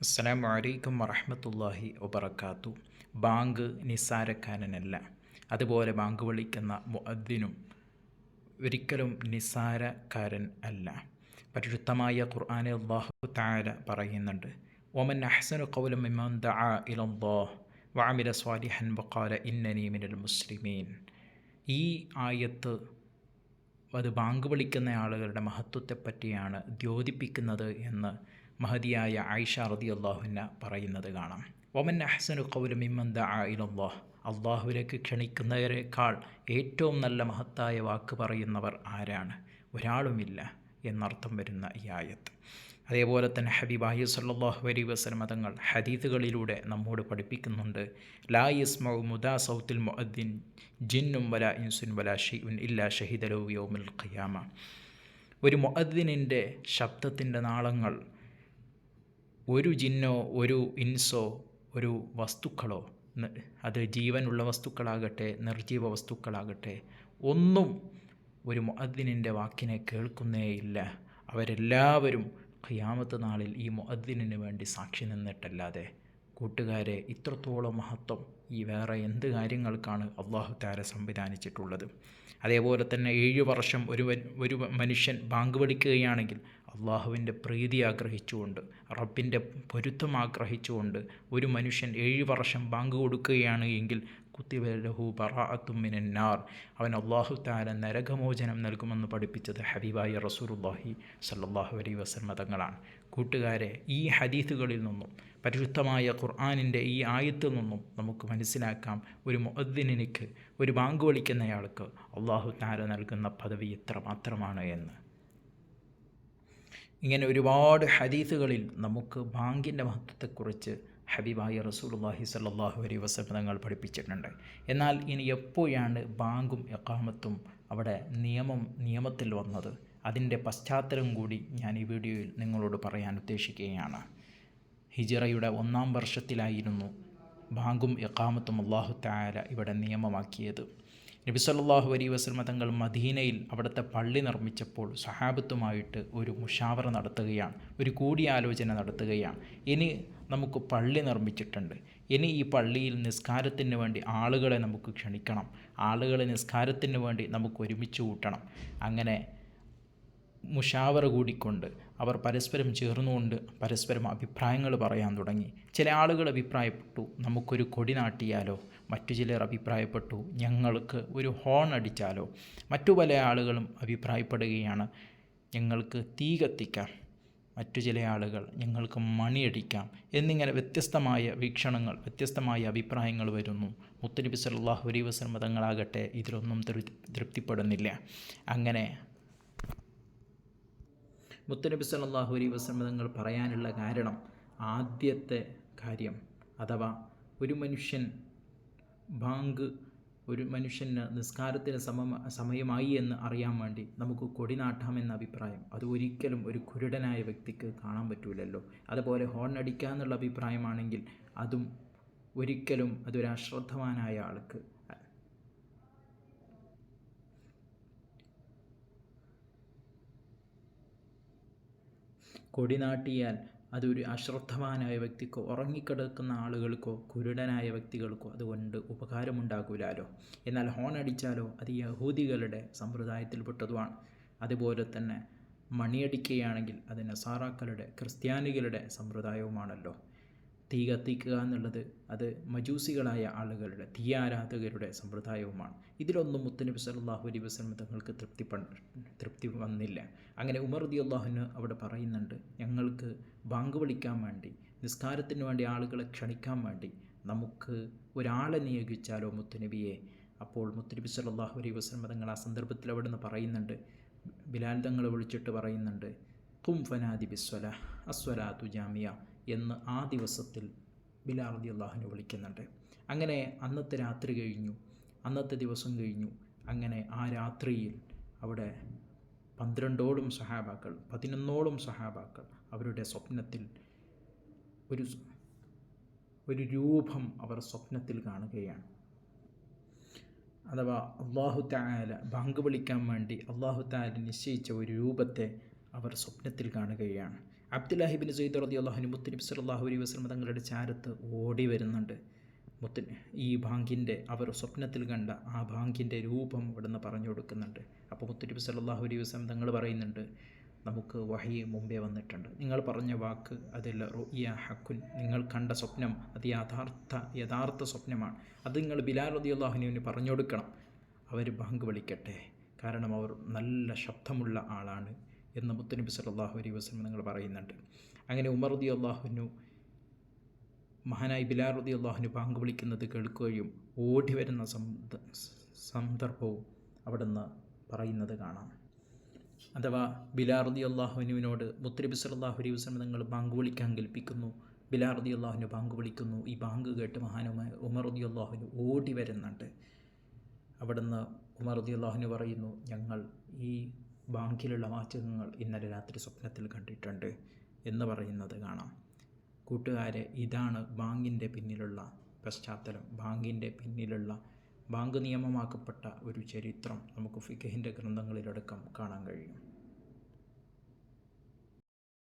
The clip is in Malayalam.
അസ്സലാമു വലൈക്കും വറഹമത്തല്ലാഹി വബർക്കാത്തു ബാങ്ക് നിസ്സാരക്കാരനല്ല. അതുപോലെ ബാങ്ക് വിളിക്കുന്ന മുഅദ്ദിനും ഒരിക്കലും നിസ്സാരക്കാരൻ അല്ല. പരിശുദ്ധമായ ഖുർആൻ അള്ളാഹു താര പറയുന്നുണ്ട് ഒമൻ അഹ്സനു ഖൗലൻ മിമ്മൻ ദഅ ഇലല്ലാഹ് വഅമില സ്വാലിഹൻ വഖാല ഇന്നനി മിനൽ മുസ്ലിമീൻ. ഈ ആയത്ത് അത് ബാങ്ക് വിളിക്കുന്ന ആളുകളുടെ മഹത്വത്തെ പറ്റിയാണ് ദ്യോതിപ്പിക്കുന്നത് എന്ന് മഹതിയായ ആയിഷ റതി അള്ളാഹുന പറയുന്നത് കാണാം. ഒമൻ അഹ്സനു കൗലമിമ്മന്ത ആയിലല്ലാഹ് ഇലല്ലാഹ്. അള്ളാഹുവിലേക്ക് ക്ഷണിക്കുന്നവരെക്കാൾ ഏറ്റവും നല്ല മഹത്തായ വാക്ക് പറയുന്നവർ ആരാണ്? ഒരാളുമില്ല എന്നർത്ഥം വരുന്ന ഈ ആയത്ത്. അതേപോലെ തന്നെ ഹബീബാഹി സല്ലാഹു അലൈ വസ്ലം മതങ്ങൾ ഹദീദുകളിലൂടെ നമ്മോട് പഠിപ്പിക്കുന്നുണ്ട്. ലാ യസ്മൗ മുദാ സൗത്തിൽ മുഅദ്ദിൻ ജിന്നും വല ഇൻസുൻ വല ഷെയ്ഉൻ ഇല്ലാ ഷഹിദലോ യോമുൽ ഖിയാമ. ഒരു മുഅദ്ദിനിന്റെ ശബ്ദത്തിന്റെ നാളങ്ങൾ ഒരു ജിന്നോ ഒരു ഇൻസോ ഒരു വസ്തുക്കളോ അത് ജീവനുള്ള വസ്തുക്കളാകട്ടെ നിർജീവ വസ്തുക്കളാകട്ടെ ഒന്നും ഒരു മുഅദ്ദിനിന്റെ വാക്കിനെ കേൾക്കുന്നേയില്ല. അവരെല്ലാവരും ഖിയാമത്ത് നാളിൽ ഈ മുഅദ്ദിനിന് വേണ്ടി സാക്ഷി നിന്നിട്ടല്ലാതെ. കൂട്ടുകാരെ ഇത്രത്തോളം മഹത്വം ഈ വേറെ എന്ത് കാര്യങ്ങൾക്കാണ് അള്ളാഹു താര സംവിധാനിച്ചിട്ടുള്ളത്? അതേപോലെ തന്നെ ഏഴ് വർഷം ഒരു ഒരു മനുഷ്യൻ ബാങ്ക് വിളിക്കുകയാണെങ്കിൽ അള്ളാഹുവിന്റെ പ്രീതി ആഗ്രഹിച്ചുകൊണ്ട് റബ്ബിന്റെ പൊരുത്തം ആഗ്രഹിച്ചുകൊണ്ട് ഒരു മനുഷ്യൻ ഏഴ് വർഷം ബാങ്ക് കൊടുക്കുകയാണ് എങ്കിൽ കുത്തിവലഹു ബറാഅത്തുമിനാർ അവൻ അള്ളാഹു താര നരകമോചനം നൽകുമെന്ന് പഠിപ്പിച്ചത് ഹബീബായ റസൂറുല്ലാഹി സല്ലാഹു അലൈ വസന്മതങ്ങളാണ് കൂട്ടുകാരെ ഈ ഹദീസുകളിൽ നിന്നും പരിശുദ്ധമായ ഖുർആാനിന്റെ ഈ ആയത്തിൽ നിന്നും നമുക്ക് മനസ്സിലാക്കാം ഒരു മുഅദ്ദിനിക്ക് ഒരു ബാങ്ക് വിളിക്കുന്നയാൾക്ക് അള്ളാഹു താര നൽകുന്ന പദവി എത്ര മാത്രമാണ് എന്ന്. ഇങ്ങനെ ഒരുപാട് ഹദീസുകളിൽ നമുക്ക് ബാങ്കിന്റെ മഹത്വത്തെക്കുറിച്ച് ഹബീബായ റസൂലുള്ളാഹി സല്ലാഹു അലൈ വസ്ലം തങ്ങൾ പഠിപ്പിച്ചിട്ടുണ്ട്. എന്നാൽ ഇനി എപ്പോഴാണ് ബാങ്കും എക്കാമത്തും അവിടെ നിയമം നിയമത്തിൽ വന്നത്? അതിന്റെ പശ്ചാത്തലം കൂടി ഞാൻ ഈ വീഡിയോയിൽ നിങ്ങളോട് പറയാൻ ഉദ്ദേശിക്കുകയാണ്. ഹിജിറയുടെ ഒന്നാം വർഷത്തിലായിരുന്നു ബാങ്കും എക്കാമത്തും അള്ളാഹു താര ഇവിടെ നിയമമാക്കിയത്. നബി സല്ലാഹു അലൈ വസ്ലമ തങ്ങൾ മദീനയിൽ അവിടുത്തെ പള്ളി നിർമ്മിച്ചപ്പോൾ സഹാബത്തുമായിട്ട് ഒരു മുഷാവറ നടത്തുകയാണ് ഒരു കൂടിയാലോചന നടത്തുകയാണ്. ഇനി നമുക്ക് പള്ളി നിർമ്മിച്ചിട്ടുണ്ട്. ഇനി ഈ പള്ളിയിൽ നിസ്കാരത്തിന് വേണ്ടി ആളുകളെ നമുക്ക് ക്ഷണിക്കണം. ആളുകളെ നിസ്കാരത്തിന് വേണ്ടി നമുക്ക് ഒരുമിച്ച് കൂട്ടണം. അങ്ങനെ മുഷാവറ കൂടിക്കൊണ്ട് അവർ പരസ്പരം ചേർന്നുകൊണ്ട് പരസ്പരം അഭിപ്രായങ്ങൾ പറയാൻ തുടങ്ങി. ചില ആളുകൾ അഭിപ്രായപ്പെട്ടു നമുക്കൊരു കൊടി നാട്ടിയാലോ? മറ്റു ചിലർ അഭിപ്രായപ്പെട്ടു ഞങ്ങൾക്ക് ഒരു ഹോൺ അടിച്ചാലോ? മറ്റു പല ആളുകളും അഭിപ്രായപ്പെടുകയാണ് ഞങ്ങൾക്ക് തീ കത്തിക്കാം. മറ്റു ചില ആളുകൾ ഞങ്ങൾക്ക് മണിയടിക്കാം എന്നിങ്ങനെ വ്യത്യസ്തമായ വീക്ഷണങ്ങൾ വ്യത്യസ്തമായ അഭിപ്രായങ്ങൾ വരുന്നു. മുത്തനബി സല്ലാഹു അലൈ വസ്ലം മതങ്ങളാകട്ടെ ഇതിലൊന്നും തൃപ്തിപ്പെടുന്നില്ല. അങ്ങനെ മുത്തനബി സല്ലാഹു അലൈ വസമ്മതങ്ങൾ തങ്ങൾ പറയാനുള്ള കാരണം ആദ്യത്തെ കാര്യം. അഥവാ ഒരു മനുഷ്യൻ ബാങ്ക് ഒരു മനുഷ്യന് നിസ്കാരത്തിന് സമ സമയമായി എന്ന് അറിയാൻ വേണ്ടി നമുക്ക് കൊടി നാട്ടാമെന്ന അഭിപ്രായം. അത് ഒരിക്കലും ഒരു കുരുടനായ വ്യക്തിക്ക് കാണാൻ പറ്റൂലല്ലോ. അതുപോലെ ഹോൺ അടിക്കുക എന്നുള്ള അഭിപ്രായമാണെങ്കിൽ അതും ഒരിക്കലും അതൊരു അശ്രദ്ധവാനായ ആൾക്ക് കൊടി നാട്ടിയാൽ അതൊരു അശ്രദ്ധവാനായ വ്യക്തിക്കോ ഉറങ്ങിക്കിടക്കുന്ന ആളുകൾക്കോ കുരുടനായ വ്യക്തികൾക്കോ അതുകൊണ്ട് ഉപകാരമുണ്ടാകൂലാലോ. എന്നാൽ ഹോൺ അടിച്ചാലോ അത് യഹൂദികളുടെ സമ്പ്രദായത്തിൽപ്പെട്ടതുമാണ്. അതുപോലെ തന്നെ മണിയടിക്കുകയാണെങ്കിൽ അത് നസാറാക്കളുടെ ക്രിസ്ത്യാനികളുടെ സമ്പ്രദായവുമാണല്ലോ. തീ കത്തിക്കുക എന്നുള്ളത് അത് മജൂസികളായ ആളുകളുടെ തീ ആരാധകരുടെ സമ്പ്രദായവുമാണ്. ഇതിലൊന്നും മുത്തനബി സല്ലാഹു അലൈ വസ്ലം തങ്ങൾക്ക് തൃപ്തി തൃപ്തി വന്നില്ല. അങ്ങനെ ഉമർ ദി അള്ളാഹുന് അവിടെ പറയുന്നുണ്ട് ഞങ്ങൾക്ക് ബാങ്ക് വിളിക്കാൻ വേണ്ടി നിസ്കാരത്തിന് വേണ്ടി ആളുകളെ ക്ഷണിക്കാൻ വേണ്ടി നമുക്ക് ഒരാളെ നിയോഗിച്ചാലോ മുത്തുനബിയെ? അപ്പോൾ മുത്തുനബി സല്ലാഹു അലൈ വസ്ലം തങ്ങൾ ആ സന്ദർഭത്തിൽ അവിടെ നിന്ന് പറയുന്നുണ്ട് ബിലാൽ തങ്ങൾ വിളിച്ചിട്ട് പറയുന്നുണ്ട് കും ഫനാദി ബിസ്വല അസ്വലാത്തു ജാമിയ. എന്ന് ആ ദിവസത്തിൽ ബിലാർദി അള്ളാഹുവിനെ വിളിക്കുന്നുണ്ട്. അങ്ങനെ അന്നത്തെ രാത്രി കഴിഞ്ഞു. അന്നത്തെ ദിവസം കഴിഞ്ഞു. അങ്ങനെ ആ രാത്രിയിൽ അവിടെ പന്ത്രണ്ടോളം സഹാബാക്കൾ പതിനൊന്നോളം സഹാബാക്കൾ അവരുടെ സ്വപ്നത്തിൽ ഒരു ഒരു രൂപം അവർ സ്വപ്നത്തിൽ കാണുകയാണ്. അഥവാ അള്ളാഹു താല ബാങ്ക് വിളിക്കാൻ വേണ്ടി അള്ളാഹു താല നിശ്ചയിച്ച ഒരു രൂപത്തെ അവർ സ്വപ്നത്തിൽ കാണുകയാണ്. അബ്ദുല്ലാഹിബിൻ സയ്യിദ് റതി അള്ളാഹുന് മുത്തുനബി സല്ലാഹു അലൈഹി വസ്ലം തങ്ങളുടെ ചാരത്ത് ഓടി വരുന്നുണ്ട്. മുത്തു ഈ ബാങ്കിന്റെ അവർ സ്വപ്നത്തിൽ കണ്ട ആ ബാങ്കിന്റെ രൂപം ഇവിടുന്ന് പറഞ്ഞു കൊടുക്കുന്നുണ്ട്. അപ്പോൾ മുത്തുനബി സല്ലാഹു അലൈഹി വസ്ലം തങ്ങൾ പറയുന്നുണ്ട് നമുക്ക് വഹി മുമ്പേ വന്നിട്ടുണ്ട്. നിങ്ങൾ പറഞ്ഞ വാക്ക് അതിൽ റുയ ഹക്കുൻ. നിങ്ങൾ കണ്ട സ്വപ്നം അത് യഥാർത്ഥ യഥാർത്ഥ സ്വപ്നമാണ്. അത് നിങ്ങൾ ബിലാൽ റതി അള്ളാഹുനുവിന് പറഞ്ഞു കൊടുക്കണം. അവർ ബാങ്ക് വിളിക്കട്ടെ. കാരണം അവർ നല്ല ശബ്ദമുള്ള ആളാണ്. എന്ന് മുത്തനബി സല്ലാഹു അലൈഹി വസ്ലം നിങ്ങൾ പറയുന്നുണ്ട്. അങ്ങനെ ഉമർ റുദി അള്ളാഹുനു മഹാനായി ബിലാൽ റുദി അള്ളാഹുനു പങ്കു വിളിക്കുന്നത് കേൾക്കുകയും ഓടി വരുന്ന സന്ദർഭവും അവിടുന്ന് പറയുന്നത് കാണാം. അഥവാ ബിലാർദി അള്ളാഹുനുവിനോട് മുത്തരബി സല്ലാഹു അലൈഹി വസ്ലം നിങ്ങൾ ബാങ്ക് വിളിക്കാൻ കൽപ്പിക്കുന്നു ബിലാർദി അള്ളാഹുവിന് ബാങ്ക് വിളിക്കുന്നു ഈ ബാങ്ക് കേട്ട് മഹാനുമായ ഉമർദി അള്ളാഹുവിന് ഓടി വരുന്നുണ്ട്. അവിടുന്ന് ഉമർദി അള്ളാഹുവിന് പറയുന്നു ഞങ്ങൾ ഈ ബാങ്കിലുള്ള വാചകങ്ങൾ ഇന്നലെ രാത്രി സ്വപ്നത്തിൽ കണ്ടിട്ടുണ്ട് എന്ന് പറയുന്നത് കാണാം. കൂട്ടുകാരെ ഇതാണ് ബാങ്കിന്റെ പിന്നിലുള്ള പശ്ചാത്തലം. ബാങ്കിന്റെ പിന്നിലുള്ള ബാങ്ക് നിയമമാക്കപ്പെട്ട ഒരു ചരിത്രം നമുക്ക് ഫിഖഹിന്റെ ഗ്രന്ഥങ്ങളിലടക്കം കാണാൻ കഴിയും.